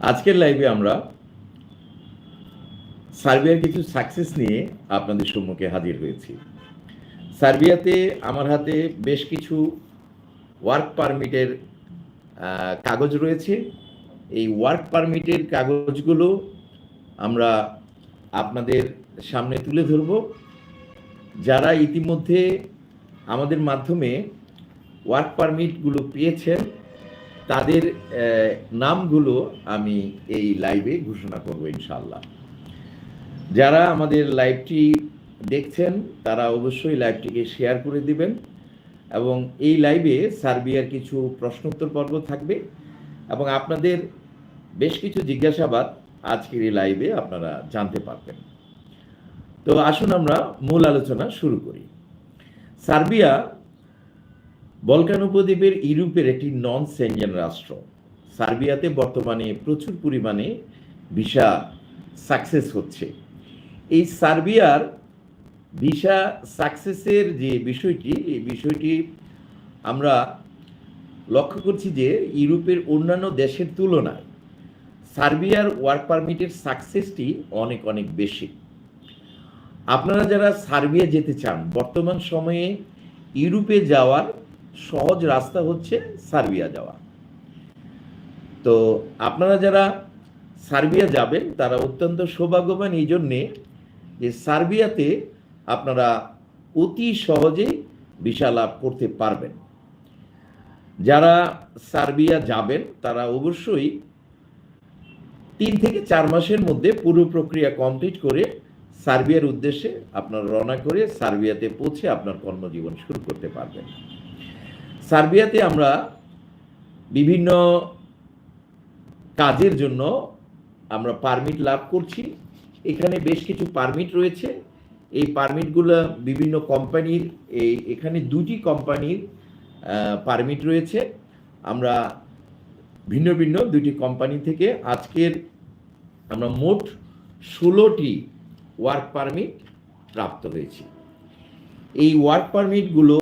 আজকের লাইভে আমরা সার্বিয়ার কিছু সাকসেস নিয়ে আপনাদের সম্মুখে হাজির হয়েছি। সার্বিয়াতে আমার হাতে বেশ কিছু ওয়ার্ক পারমিটের কাগজ রয়েছে। এই ওয়ার্ক পারমিটের কাগজগুলো আমরা আপনাদের সামনে তুলে ধরব। যারা ইতিমধ্যে আমাদের মাধ্যমে ওয়ার্ক পারমিটগুলো পেয়েছেন তাদের নামগুলো আমি এই লাইভে ঘোষণা করব ইনশাল্লাহ যারা আমাদের লাইভটি দেখছেন, তারা অবশ্যই লাইভটিকে শেয়ার করে দিবেন এবং এই লাইভে সার্বিয়ার কিছু প্রশ্নোত্তর পর্ব থাকবে এবং আপনাদের বেশ কিছু জিজ্ঞাসাবাদ আজকের এই লাইভে আপনারা জানতে পারবেন। তো আসুন আমরা মূল আলোচনা শুরু করি। সার্বিয়া বলকান উপদ্বীপের ইউরোপের একটি নন সেনজেন রাষ্ট্র। সার্বিয়াতে বর্তমানে প্রচুর পরিমাণে ভিসা সাকসেস হচ্ছে। এই সার্বিয়ার ভিসা সাকসেসের যে বিষয়টি, এই বিষয়টি আমরা লক্ষ্য করছি যে ইউরোপের অন্যান্য দেশের তুলনায় সার্বিয়ার ওয়ার্ক পারমিটের সাকসেসটি অনেক অনেক বেশি। আপনারা যারা সার্বিয়া যেতে চান, বর্তমান সময়ে ইউরোপে যাওয়ার সহজ রাস্তা হচ্ছে সার্বিয়া যাওয়া। তো আপনারা যারা সার্বিয়া যাবেন, তারা অত্যন্ত সৌভাগ্যবান এই জন্যে যে সার্বিয়াতে আপনারা অতি সহজেই ভিসা লাভ করতে পারবেন। যারা সার্বিয়া যাবেন, তারা অবশ্যই তিন থেকে চার মাসের মধ্যে পুরো প্রক্রিয়া কমপ্লিট করে সার্বিয়ার উদ্দেশ্যে আপনার রওনা করে সার্বিয়াতে পৌঁছে আপনার কর্মজীবন শুরু করতে পারবেন। সার্বিয়াতে আমরা বিভিন্ন কাজের জন্য আমরা পারমিট লাভ করছি। এখানে বেশ কিছু পারমিট রয়েছে। এই পারমিটগুলো বিভিন্ন কোম্পানির, এই এখানে দুটি কোম্পানির পারমিট রয়েছে। আমরা ভিন্ন ভিন্ন দুটি কোম্পানি থেকে আজকের আমরা মোট ষোলোটি ওয়ার্ক পারমিট প্রাপ্ত হয়েছি। এই ওয়ার্ক পারমিটগুলো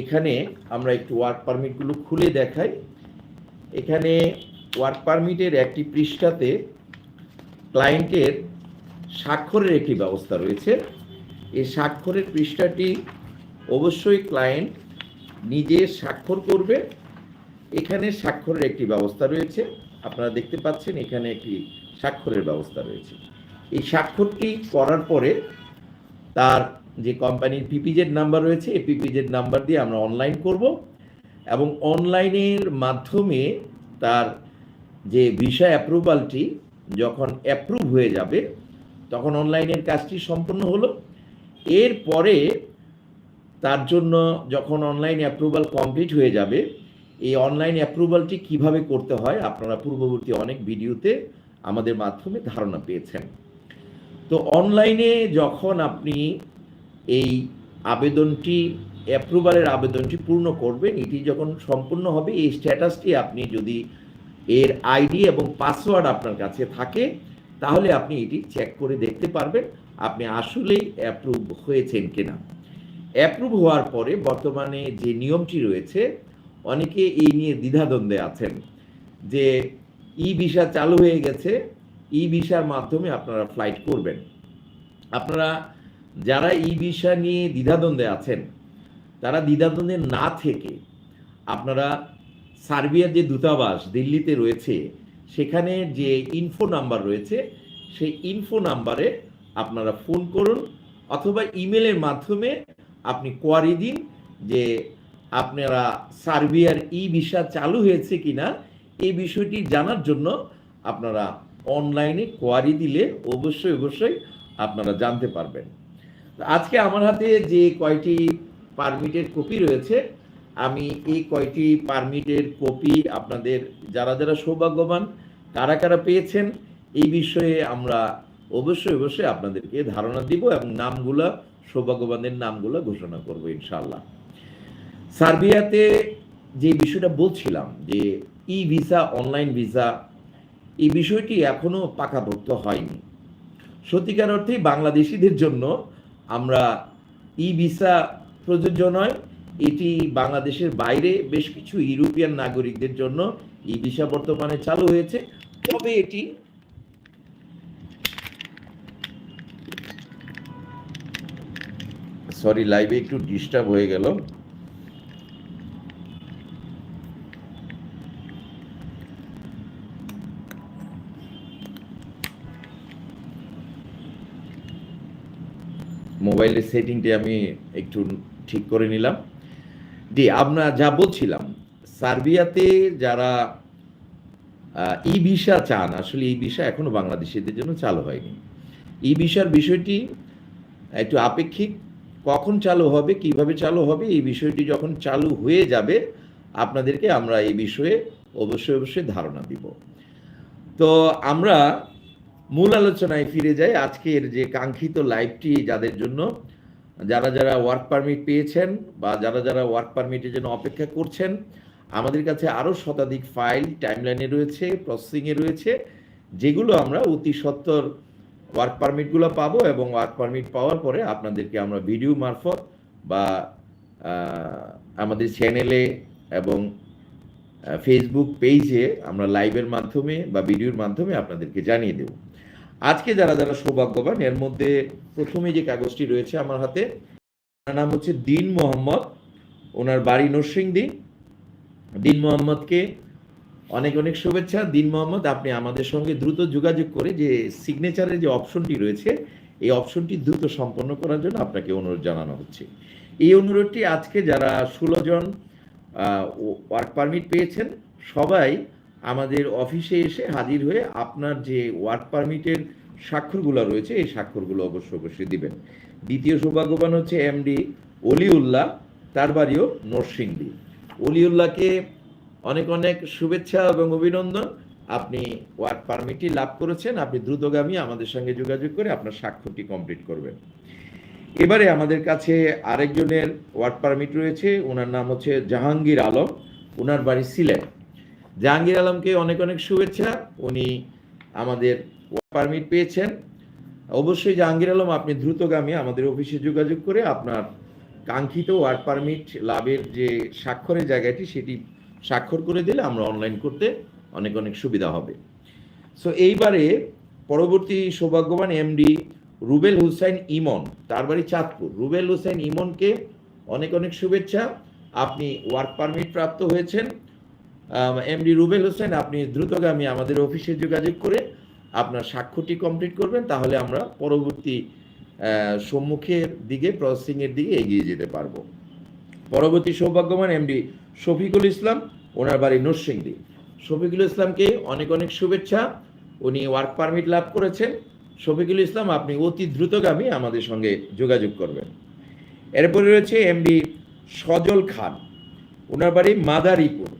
এখানে আমরা একটু ওয়ার্ক পারমিটগুলো খুলে দেখাই। এখানে ওয়ার্ক পারমিটের একটি পৃষ্ঠাতে ক্লায়েন্টের স্বাক্ষরের একটি ব্যবস্থা রয়েছে। এই স্বাক্ষরের পৃষ্ঠাটি অবশ্যই ক্লায়েন্ট নিজে স্বাক্ষর করবে। এখানে স্বাক্ষরের একটি ব্যবস্থা রয়েছে। আপনারা দেখতে পাচ্ছেন এখানে একটি স্বাক্ষরের ব্যবস্থা রয়েছে। এই স্বাক্ষরটি করার পরে তার যে কোম্পানির পিপিজেড নাম্বার রয়েছে, এই পিপিজেড নাম্বার দিয়ে আমরা অনলাইন করব এবং অনলাইনের মাধ্যমে তার যে ভিসা অ্যাপ্রুভালটি যখন অ্যাপ্রুভ হয়ে যাবে, তখন অনলাইনের কাজটি সম্পূর্ণ হলো। এরপরে তার জন্য যখন অনলাইন অ্যাপ্রুভাল কমপ্লিট হয়ে যাবে, এই অনলাইন অ্যাপ্রুভালটি কীভাবে করতে হয় আপনারা পূর্ববর্তী অনেক ভিডিওতে আমাদের মাধ্যমে ধারণা পেয়েছেন। তো অনলাইনে যখন আপনি এই আবেদনটি অ্যাপ্রুভালের আবেদনটি পূর্ণ করবেন। এটি যখন সম্পূর্ণ হবে, এই স্ট্যাটাসটি আপনি যদি এর আইডি এবং পাসওয়ার্ড আপনার কাছে থাকে, তাহলে আপনি এটি চেক করে দেখতে পারবেন, আপনি আসলেই অ্যাপ্রুভ হয়েছেন কিনা। অ্যাপ্রুভ হওয়ার পরে বর্তমানে যে নিয়মটি রয়েছে, অনেকে এই নিয়ে দ্বিধাদ্বন্দ্বে আছেন যে ই ভিসা চালু হয়ে গেছে, ই ভিসার মাধ্যমে আপনারা ফ্লাইট করবেন। আপনারা যারা ই ভিসা নিয়ে দ্বিধাদ্বন্দ্বে আছেন, তারা দ্বিধাদ্বন্দ্বে না থেকে আপনারা সার্বিয়ার যে দূতাবাস দিল্লিতে রয়েছে, সেখানে যে ইনফো নাম্বার রয়েছে, সেই ইনফো নাম্বারে আপনারা ফোন করুন অথবা ইমেলের মাধ্যমে আপনি কোয়ারি দিন যে আপনারা সার্বিয়ার ই ভিসা চালু হয়েছে কিনা, এই বিষয়টি জানার জন্য আপনারা অনলাইনে কোয়ারি দিলে অবশ্যই অবশ্যই আপনারা জানতে পারবেন। আজকে আমার হাতে যে কয়টি পারমিটের কপি রয়েছে, আমি এই কয়টি পারমিটের কপি আপনাদের, যারা যারা সৌভাগ্যবান, কারা কারা পেয়েছেন, এই বিষয়ে আমরা অবশ্যই অবশ্যই আপনাদেরকে ধারণা দিব এবং নামগুলো সৌভাগ্যবানদের নামগুলো ঘোষণা করব ইনশাল্লাহ সার্বিয়াতে যে বিষয়টা বলছিলাম, যে ই ভিসা অনলাইন ভিসা এই বিষয়টি এখনও পাকাভুক্ত হয়নি। সত্যিকার অর্থেই বাংলাদেশিদের জন্য আমরা ই ভিসা প্রযোজ্য নয়, এটি বাংলাদেশের বাইরে বেশ কিছু ইউরোপিয়ান নাগরিকদের জন্য ই ভিসা বর্তমানে চালু হয়েছে। তবে এটি সরি লাইভে একটু ডিস্টার্ব হয়ে গেল। মোবাইলের সেটিংটি আমি একটু ঠিক করে নিলাম। জি, আমরা যা বলছিলাম, সার্বিয়াতে যারা ই ভিসা চান, আসলে ই ভিসা এখনও বাংলাদেশিদের জন্য চালু হয়নি। ই ভিসার বিষয়টি একটু আপেক্ষিক, কখন চালু হবে, কীভাবে চালু হবে, এই বিষয়টি যখন চালু হয়ে যাবে, আপনাদেরকে আমরা এই বিষয়ে অবশ্যই অবশ্যই ধারণা দিব। তো আমরা মূল আলোচনায় ফিরে যাই। আজকের যে কাঙ্ক্ষিত লাইভটি যাদের জন্য, যারা যারা ওয়ার্ক পারমিট পেয়েছেন বা যারা যারা ওয়ার্ক পারমিটের জন্য অপেক্ষা করছেন, আমাদের কাছে আরও শতাধিক ফাইল টাইমলাইনে রয়েছে প্রসেসিংয়ে রয়েছে, যেগুলো আমরা অতি সত্তর ওয়ার্ক পারমিটগুলো পাবো এবং ওয়ার্ক পারমিট পাওয়ার পরে আপনাদেরকে আমরা ভিডিও মারফত বা আমাদের চ্যানেলে এবং ফেসবুক পেজে আমরা লাইভের মাধ্যমে বা ভিডিওর মাধ্যমে আপনাদেরকে জানিয়ে দেব। আজকে যারা যারা সৌভাগ্যবান, এর মধ্যে প্রথমে যে কাগজটি রয়েছে আমার হাতে ওনার নাম হচ্ছে দিন মোহাম্মদ। ওনার বাড়ি নরসিংদী। দিন মোহাম্মদকে অনেক অনেক শুভেচ্ছা। দিন মোহাম্মদ, আপনি আমাদের সঙ্গে দ্রুত যোগাযোগ করে যে সিগনেচারের যে অপশনটি রয়েছে, এই অপশনটি দ্রুত সম্পন্ন করার জন্য আপনাকে অনুরোধ জানানো হচ্ছে। এই অনুরোধটি আজকে যারা ষোলো জন ওয়ার্ক পারমিট পেয়েছেন, সবাই আমাদের অফিসে এসে হাজির হয়ে আপনার যে ওয়ার্ক পারমিটের স্বাক্ষরগুলো রয়েছে, এই স্বাক্ষরগুলো অবশ্য অবশ্যই দিবেন। দ্বিতীয় সৌভাগ্যবান হচ্ছে এমডি অলিউল্লাহ, তার বাড়িও নরসিংদী। অলিউল্লাহকে অনেক অনেক শুভেচ্ছা এবং অভিনন্দন। আপনি ওয়ার্ক পারমিটটি লাভ করেছেন, আপনি দ্রুতগামী আমাদের সঙ্গে যোগাযোগ করে আপনার স্বাক্ষরটি কমপ্লিট করবেন। এবারে আমাদের কাছে আরেকজনের ওয়ার্ক পারমিট রয়েছে, ওনার নাম হচ্ছে জাহাঙ্গীর আলম, ওনার বাড়ি সিলেট। জাহাঙ্গীর আলমকে অনেক অনেক শুভেচ্ছা। উনি আমাদের পারমিট পেয়েছেন। অবশ্যই জাহাঙ্গীর আলম, আপনি দ্রুতগামী আমাদের অফিসে যোগাযোগ করে আপনার কাঙ্ক্ষিত ওয়ার্ক পারমিট লাভের যে স্বাক্ষরের জায়গাটি, সেটি স্বাক্ষর করে দিলে আমরা অনলাইন করতে অনেক অনেক সুবিধা হবে। সো এইবারে পরবর্তী সৌভাগ্যবান এমডি রুবেল হুসাইন ইমন, তার বাড়ি চাঁদপুর। রুবেল হুসাইন ইমনকে অনেক অনেক শুভেচ্ছা। আপনি ওয়ার্ক পারমিট প্রাপ্ত হয়েছেন। এমডি রুবেল হোসেন, আপনি দ্রুতগামী আমাদের অফিসে যোগাযোগ করে আপনার সাক্ষ্যটি কমপ্লিট করবেন, তাহলে আমরা পরবর্তী সম্মুখের দিকে প্রসেসিংয়ের দিকে এগিয়ে যেতে পারব। পরবর্তী সৌভাগ্যবান এমডি শফিকুল ইসলাম, ওনার বাড়ি নরসিংদী। শফিকুল ইসলামকে অনেক অনেক শুভেচ্ছা, উনি ওয়ার্ক পারমিট লাভ করেছেন। শফিকুল ইসলাম, আপনি অতি দ্রুতগামী আমাদের সঙ্গে যোগাযোগ করবেন। এরপরে রয়েছে এমডি সজল খান, ওনার বাড়ি মাদারীপুর।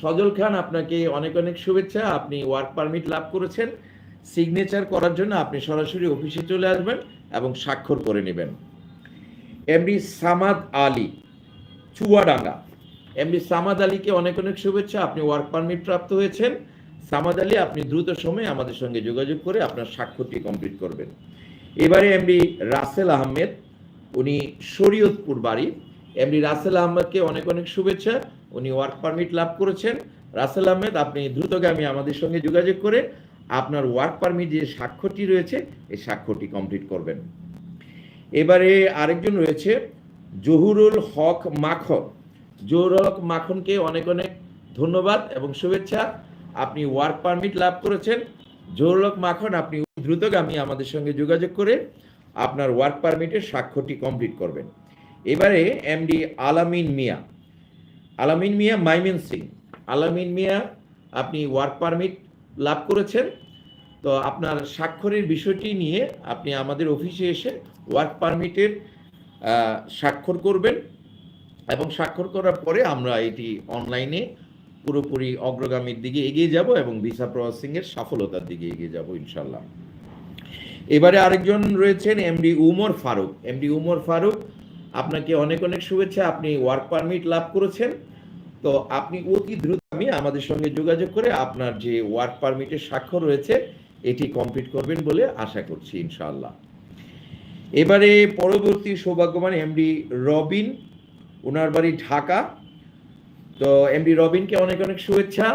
সজল খান, আপনাকে অনেক অনেক শুভেচ্ছা। আপনি ওয়ার্ক পারমিট লাভ করেছেন। সিগনেচার করার জন্য আপনি সরাসরি অফিসে চলে আসবেন এবং স্বাক্ষর করে নেবেন। এমডি সামাদ আলী, চুয়াডাঙ্গা। এমডি সামাদ আলীকে অনেক অনেক শুভেচ্ছা। আপনি ওয়ার্ক পারমিট প্রাপ্ত হয়েছেন। সামাদ আলী, আপনি দ্রুত সময়ে আমাদের সঙ্গে যোগাযোগ করে আপনার স্বাক্ষরটি কমপ্লিট করবেন। এবারে এমডি রাসেল আহমেদ, উনি শরীয়তপুর বাড়ি। এমডি রাসেল আহমেদকে অনেক অনেক শুভেচ্ছা। উনি ওয়ার্ক পারমিট লাভ করেছেন। রাসেল আহমেদ, আপনি দ্রুতগামী আমাদের সঙ্গে যোগাযোগ করে আপনার ওয়ার্ক পারমিট যে স্বাক্ষরটি রয়েছে, এই স্বাক্ষরটি কমপ্লিট করবেন। এবারে আরেকজন রয়েছে, জহুরুল হক মাখন। জহুরুল হক মাখনকে অনেক অনেক ধন্যবাদ এবং শুভেচ্ছা। আপনি ওয়ার্ক পারমিট লাভ করেছেন। জহুরুল হক মাখন, আপনি দ্রুতগামী আমাদের সঙ্গে যোগাযোগ করে আপনার ওয়ার্ক পারমিটের সাক্ষ্যটি কমপ্লিট করবেন। এবারে এমডি আলামিন মিয়া। আলামিন মিয়া, মাইমেন সিং। আলামিন মিয়া, আপনি ওয়ার্ক পারমিট লাভ করেছেন। তো আপনার স্বাক্ষরের বিষয়টি নিয়ে আপনি আমাদের অফিসে এসে ওয়ার্ক পারমিটের স্বাক্ষর করবেন এবং স্বাক্ষর করার পরে আমরা এটি অনলাইনে পুরোপুরি অগ্রগামীর দিকে এগিয়ে যাব এবং ভিসা প্রসেসিংয়ের সফলতার দিকে এগিয়ে যাব ইনশাল্লাহ এবারে আরেকজন রয়েছেন এমডি উমর ফারুক। এমডি উমর ফারুক, আপনাকে অনেক অনেক শুভেচ্ছা। আপনি ওয়ার্ক পারমিট লাভ করেছেন। তো আপনি অতি দ্রুত আমি আমাদের সঙ্গে যোগাযোগ করে আপনার যে ওয়ার্ক পারমিটের স্বাক্ষর রয়েছে, এটি কমপ্লিট করবেন বলে আশা করছি ইনশাআল্লাহ। এবারে পরবর্তী সৌভাগ্যবান এমডি রবিন ওনার বাড়ি ঢাকা। তো এমডি রবিনকে অনেক অনেক শুভেচ্ছা।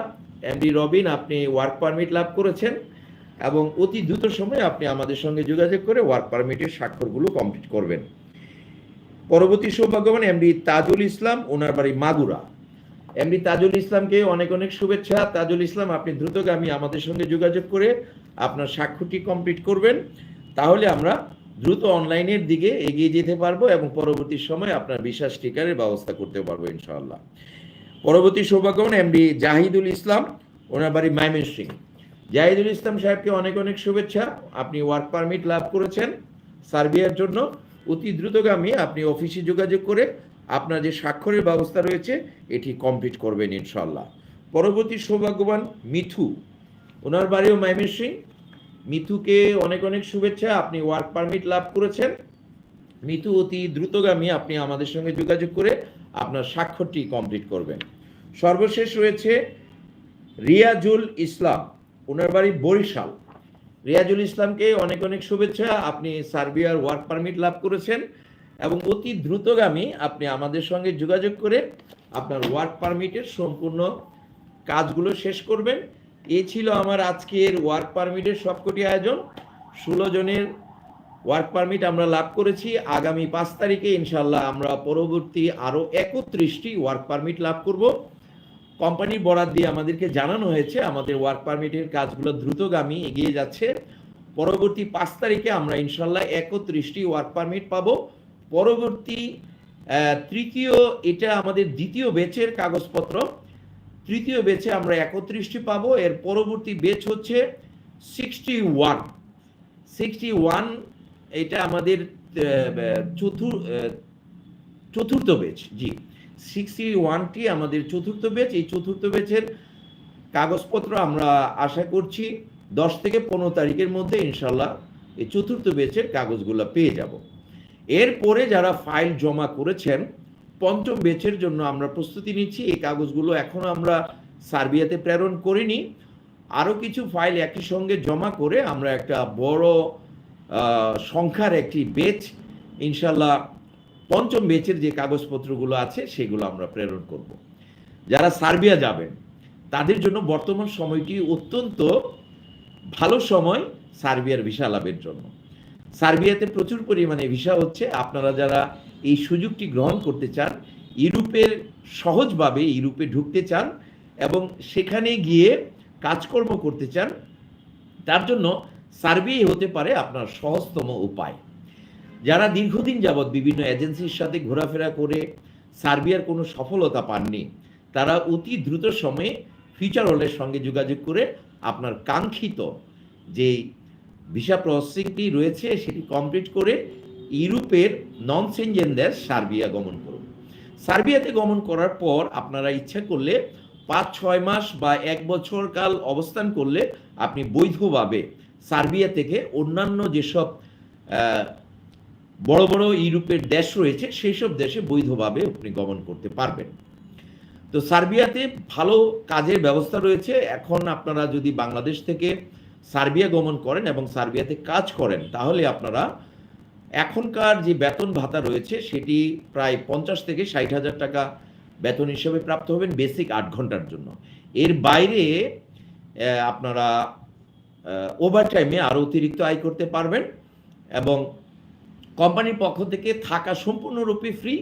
এমডি রবিন, আপনি ওয়ার্ক পারমিট লাভ করেছেন এবং অতি দ্রুত সময়ে আপনি আমাদের সঙ্গে যোগাযোগ করে ওয়ার্ক পারমিটের স্বাক্ষরগুলো কমপ্লিট করবেন। পরবর্তী সৌভাগ্যবান এমডি তাজুল ইসলাম ওনার বাড়ি মাগুরা। এমডি তাজুল ইসলামকে অনেক অনেক শুভেচ্ছা। তাজুল ইসলাম, আপনি দ্রুতগামী আমাদের সঙ্গে যোগাযোগ করে আপনার সাক্ষ্যটি কমপ্লিট করবেন। তাহলে আমরা দ্রুত অনলাইনের দিকে এগিয়ে যেতে পারব এবং পরবর্তী সময় আপনার বিশ্বাস টিকারের ব্যবস্থা করতে পারব ইনশাআল্লাহ। পরবর্তী সৌভাগ্যবান এমডি জাহিদুল ইসলাম, ওনার বাড়ি সিং। জাহিদুল ইসলাম সাহেবকে অনেক অনেক শুভেচ্ছা। আপনি ওয়ার্ক পারমিট লাভ করেছেন সার্বিয়ার জন্য। অতি দ্রুতগামী আপনি অফিসে যোগাযোগ করে আপনার যে স্বাক্ষরের ব্যবস্থা রয়েছে, এটি কমপ্লিট করবেন ইনশাল্লাহ পরবর্তী সৌভাগ্যবান মিথু। ওনার বাড়িও সিং মিথুকে অনেক অনেক শুভেচ্ছা, আপনি ওয়ার্ক পারমিট লাভ করেছেন। মিথু অতি দ্রুতগামী, আপনি আমাদের সঙ্গে যোগাযোগ করে আপনার স্বাক্ষরটি কমপ্লিট করবেন। সর্বশেষ রয়েছে রিয়াজুল ইসলাম। ওনার বাড়ি বরিশাল। রিয়াজুল ইসলামকে অনেক অনেক শুভেচ্ছা, আপনি সার্বিয়ার ওয়ার্ক পারমিট লাভ করেছেন। এবং অতি দ্রুতগামী আপনি আমাদের সঙ্গে যোগাযোগ করে আপনার ওয়ার্ক পারমিটের সম্পূর্ণ কাজগুলো শেষ করবেন। এ ছিল আমার আজকের ওয়ার্ক পারমিটের সবকটি আয়োজন। ষোলো জনের ওয়ার্ক পারমিট আমরা লাভ করেছি। আগামী পাঁচ তারিখে ইনশাল্লাহ আমরা পরবর্তী আরও একত্রিশটি ওয়ার্ক পারমিট লাভ করব। কোম্পানির বরাদ দিয়ে আমাদেরকে জানানো হয়েছে, আমাদের ওয়ার্ক পারমিটের কাজগুলো দ্রুতগামী এগিয়ে যাচ্ছে। পরবর্তী পাঁচ তারিখে আমরা ইনশাল্লাহ একত্রিশটি ওয়ার্ক পারমিট পাবো। পরবর্তী তৃতীয়, এটা আমাদের দ্বিতীয় বেচের কাগজপত্র। তৃতীয় বেচে আমরা একত্রিশটি পাবো। এর পরবর্তী বেচ হচ্ছে সিক্সটি ওয়ান সিক্সটি ওয়ান এটা আমাদের চতুর চতুর্থ বেচ জি। সিক্সটি ওয়ানটি আমাদের চতুর্থ বেচ এই চতুর্থ বেচের কাগজপত্র আমরা আশা করছি দশ থেকে পনেরো তারিখের মধ্যে, ইনশাল্লাহ, এই চতুর্থ বেচের কাগজগুলো পেয়ে যাব। এরপরে যারা ফাইল জমা করেছেন, পঞ্চম বেচের জন্য আমরা প্রস্তুতি নিচ্ছি। এই কাগজগুলো এখনও আমরা সার্বিয়াতে প্রেরণ করিনি। আরও কিছু ফাইল একই সঙ্গে জমা করে আমরা একটা বড় সংখ্যার একটি বেচ ইনশাল্লাহ পঞ্চম বেচের যে কাগজপত্রগুলো আছে, সেগুলো আমরা প্রেরণ করব। যারা সার্বিয়া যাবেন, তাদের জন্য বর্তমান সময়টি অত্যন্ত ভালো সময় সার্বিয়ার ভিসা লাভের জন্য। সার্বিয়াতে প্রচুর পরিমাণে ভিসা হচ্ছে। আপনারা যারা এই সুযোগটি গ্রহণ করতে চান, ইউরোপের সহজভাবে ইউরোপে ঢুকতে চান এবং সেখানে গিয়ে কাজকর্ম করতে চান, তার জন্য সার্বিয়াই হতে পারে আপনার সহজতম উপায়। যারা দীর্ঘদিন যাবৎ বিভিন্ন এজেন্সির সাথে ঘোরাফেরা করে সার্বিয়ার কোনো সফলতা পাননি, তারা অতি দ্রুত সময়ে ফিচার হলের সঙ্গে যোগাযোগ করে আপনার কাঙ্ক্ষিত যে ভিসা প্রসেসিংটি রয়েছে সেটি কমপ্লিট করে ইউরোপের নন সেনজেন দেশ সার্বিয়া গমন করুন। সার্বিয়াতে গমন করার পর আপনারা ইচ্ছা করলে পাঁচ, ছয় মাস বা এক বছর কাল অবস্থান করলে আপনি বৈধভাবে সার্বিয়া থেকে অন্যান্য যেসব বড় বড় ইউরোপের দেশ রয়েছে সেই সব দেশে বৈধভাবে আপনি গমন করতে পারবেন। তো সার্বিয়াতে ভালো কাজের ব্যবস্থা রয়েছে। এখন আপনারা যদি বাংলাদেশ থেকে সার্বিয়া গমন করেন এবং সার্বিয়াতে কাজ করেন, তাহলে আপনারা এখনকার যে বেতন ভাতা রয়েছে, সেটি প্রায় পঞ্চাশ থেকে ষাট হাজার টাকা বেতন হিসেবে প্রাপ্ত হবেন বেসিক আট ঘণ্টার জন্য। এর বাইরে আপনারা ওভার টাইমে আরও অতিরিক্ত আয় করতে পারবেন এবং কোম্পানির পক্ষ থেকে থাকা সম্পূর্ণরূপে ফ্রি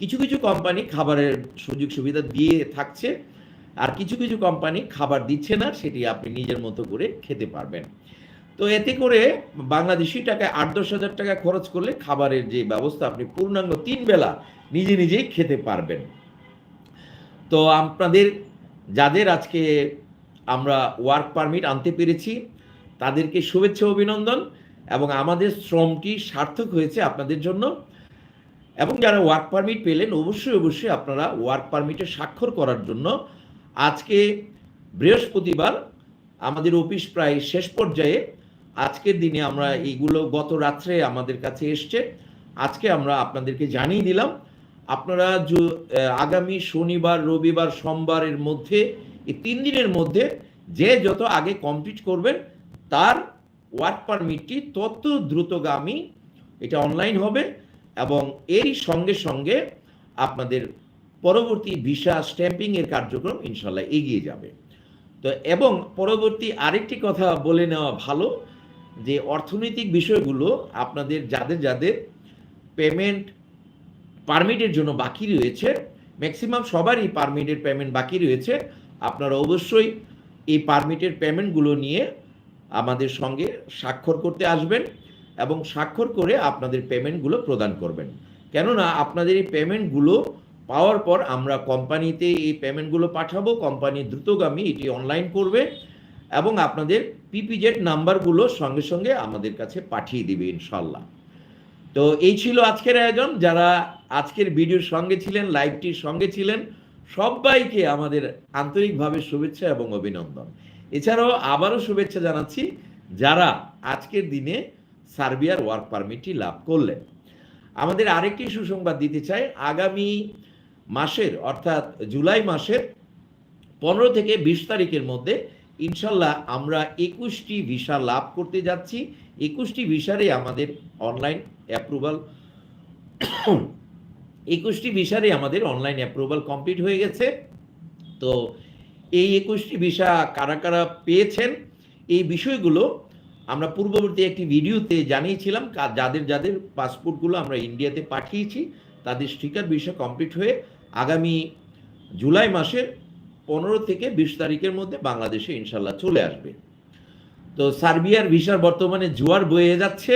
কিছু কিছু কোম্পানি খাবারের সুযোগ সুবিধা দিয়ে থাকছে। আর কিছু কিছু কোম্পানি খাবার দিচ্ছে না, সেটি আপনি নিজের মতো করে খেতে পারবেন। তো এতে করে বাংলাদেশি টাকায় আট দশ হাজার টাকা খরচ করলে খাবারের যে ব্যবস্থা, আপনি পূর্ণাঙ্গ তিন বেলা নিজে নিজেই খেতে পারবেন। তো আপনাদের, যাদের আজকে আমরা ওয়ার্ক পারমিট আনতে পেরেছি, তাদেরকে শুভেচ্ছা অভিনন্দন এবং আমাদের শ্রমটি সার্থক হয়েছে আপনাদের জন্য? এবং যারা ওয়ার্ক পারমিট পেলেন, অবশ্যই অবশ্যই আপনারা ওয়ার্ক পারমিটে স্বাক্ষর করার জন্য আজকে বৃহস্পতিবার আমাদের অফিস প্রায় শেষ পর্যায়ে। আজকের দিনে আমরা এইগুলো গত রাত্রে আমাদের কাছে এসছে। আজকে আমরা আপনাদেরকে জানিয়ে দিলাম, আপনারা আগামী শনিবার, রবিবার, সোমবারের মধ্যে, এই তিন দিনের মধ্যে যে যত আগে কমপ্লিট করবেন, তার ওয়ার্ক পারমিটটি তত দ্রুতগামী এটা অনলাইন হবে এবং এরই সঙ্গে সঙ্গে আপনাদের পরবর্তী ভিসা স্ট্যাম্পিং এর কার্যক্রম ইনশাল্লাহ এগিয়ে যাবে। তো এবং পরবর্তী আরেকটি কথা বলে নেওয়া ভালো, যে অর্থনৈতিক বিষয়গুলো আপনাদের যাদের যাদের পেমেন্ট পারমিটের জন্য বাকি রয়েছে ম্যাক্সিমাম সবারই পারমিটের পেমেন্ট বাকি রয়েছে, আপনারা অবশ্যই এই পারমিটের পেমেন্টগুলো নিয়ে আমাদের সঙ্গে স্বাক্ষর করতে আসবেন এবং স্বাক্ষর করে আপনাদের পেমেন্টগুলো প্রদান করবেন। কেননা আপনাদের এই পেমেন্টগুলো পাওয়ার পর আমরা কোম্পানিতে এই পেমেন্টগুলো পাঠাবো, কোম্পানি দ্রুতগামী এটি অনলাইন করবে এবং আপনাদের পিপিজেড নাম্বারগুলো সঙ্গে সঙ্গে আমাদের কাছে পাঠিয়ে দিবে ইনশাল্লাহ তো এই ছিল আজকের আয়োজন। যারা আজকের ভিডিওর সঙ্গে ছিলেন, লাইভটির সঙ্গে ছিলেন, সবাইকে আমাদের আন্তরিকভাবে শুভেচ্ছা এবং অভিনন্দন। এছাড়াও আবারও শুভেচ্ছা জানাচ্ছি যারা আজকের দিনে সার্বিয়ার ওয়ার্ক পারমিটটি লাভ করলেন। আমাদের আরেকটি সুসংবাদ দিতে চাই। আগামী মাসের, অর্থাৎ জুলাই মাসের পনেরো থেকে বিশ তারিখের মধ্যে ইনশাল্লাহ আমরা একুশটি ভিসা লাভ করতে যাচ্ছি। একুশটি ভিসারে আমাদের অনলাইন অ্যাপ্রুভাল একুশটি ভিসারে আমাদের অনলাইন অ্যাপ্রুভাল কমপ্লিট হয়ে গেছে। তো এই একুশটি ভিসা কারা কারা পেয়েছেন, এই বিষয়গুলো আমরা পূর্ববর্তী একটি ভিডিওতে জানিয়েছিলাম। যাদের যাদের পাসপোর্টগুলো আমরা ইন্ডিয়াতে পাঠিয়েছি, তাদের স্টিকার ভিসা কমপ্লিট হয়ে আগামী জুলাই মাসের পনেরো থেকে বিশ তারিখের মধ্যে বাংলাদেশে ইনশাল্লাহ চলে আসবে। তো সার্বিয়ার ভিসার বর্তমানে জোয়ার বয়ে যাচ্ছে।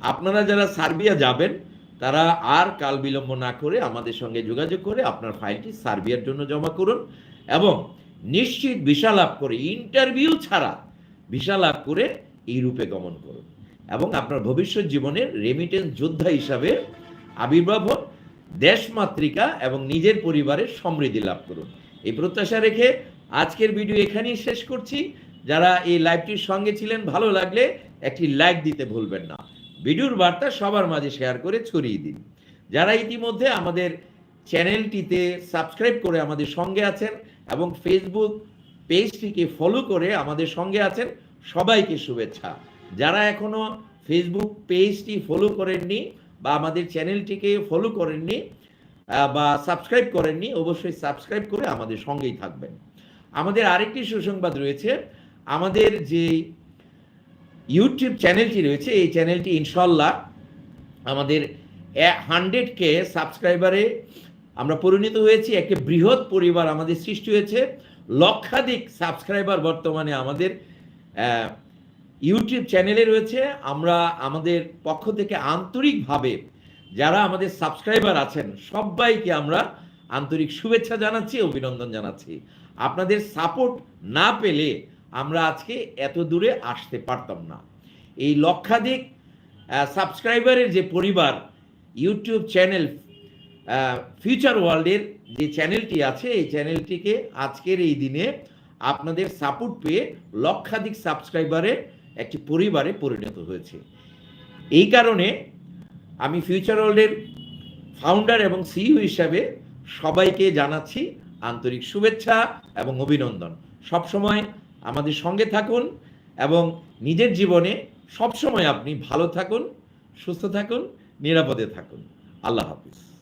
আপনারা যারা সার্বিয়া যাবেন, তারা আর কাল বিলম্ব না করে আমাদের সঙ্গে যোগাযোগ করে আপনার ফাইলটি সার্বিয়ার জন্য জমা করুন এবং নিশ্চিত ভিসা লাভ করে, ইন্টারভিউ ছাড়া ভিসা লাভ করে ইউরোপে গমন করুন এবং আপনার ভবিষ্যৎ জীবনের রেমিটেন্স যোদ্ধা হিসাবে আবির্ভাব হন। দেশমাতৃকা এবং নিজের পরিবারের সমৃদ্ধি লাভ করুন। এই প্রত্যাশা রেখে আজকের ভিডিও এখানেই শেষ করছি। যারা এই লাইভটির সঙ্গে ছিলেন, ভালো লাগলে একটি লাইক দিতে ভুলবেন না। ভিডিওর বার্তা সবার মাঝে শেয়ার করে ছড়িয়ে দিন। যারা ইতিমধ্যে আমাদের চ্যানেলটিতে সাবস্ক্রাইব করে আমাদের সঙ্গে আছেন এবং ফেসবুক পেজটিকে ফলো করে আমাদের সঙ্গে আছেন, সবাইকে শুভেচ্ছা। যারা এখনও ফেসবুক পেজটি ফলো করেননি বা আমাদের চ্যানেলটিকে ফলো করেননি বা সাবস্ক্রাইব করেননি, অবশ্যই সাবস্ক্রাইব করে আমাদের সঙ্গেই থাকবেন। আমাদের আরেকটি সুসংবাদ রয়েছে, আমাদের যে ইউটিউব চ্যানেলটি রয়েছে, এই চ্যানেলটি ইনশাল্লাহ আমাদের হান্ড্রেড কে সাবস্ক্রাইবারে আমরা পরিণত হয়েছি। একটি বৃহৎ পরিবার আমাদের সৃষ্টি হয়েছে। লক্ষাধিক সাবস্ক্রাইবার বর্তমানে আমাদের ইউটিউব চ্যানেলে রয়েছে। আমরা আমাদের পক্ষ থেকে আন্তরিকভাবে যারা আমাদের সাবস্ক্রাইবার আছেন, সবাইকে আমরা আন্তরিক শুভেচ্ছা জানাচ্ছি, অভিনন্দন জানাচ্ছি। আপনাদের সাপোর্ট না পেলে আমরা আজকে এত দূরে আসতে পারতাম না। এই লক্ষাধিক সাবস্ক্রাইবারের যে পরিবার ইউটিউব চ্যানেল ফিউচার ওয়ার্ল্ডের যে চ্যানেলটি আছে, এই চ্যানেলটিকে আজকের এই দিনে আপনাদের সাপোর্ট পেয়ে লক্ষাধিক সাবস্ক্রাইবারে একটি পরিবারে পরিণত হয়েছে। এই কারণে আমি ফিউচার ওয়ার্ল্ডের ফাউন্ডার এবং সিইও হিসাবে সবাইকে জানাচ্ছি আন্তরিক শুভেচ্ছা এবং অভিনন্দন। সবসময় আমাদের সঙ্গে থাকুন এবং নিজের জীবনে সবসময় আপনি ভালো থাকুন, সুস্থ থাকুন, নিরাপদে থাকুন। আল্লাহ হাফিজ।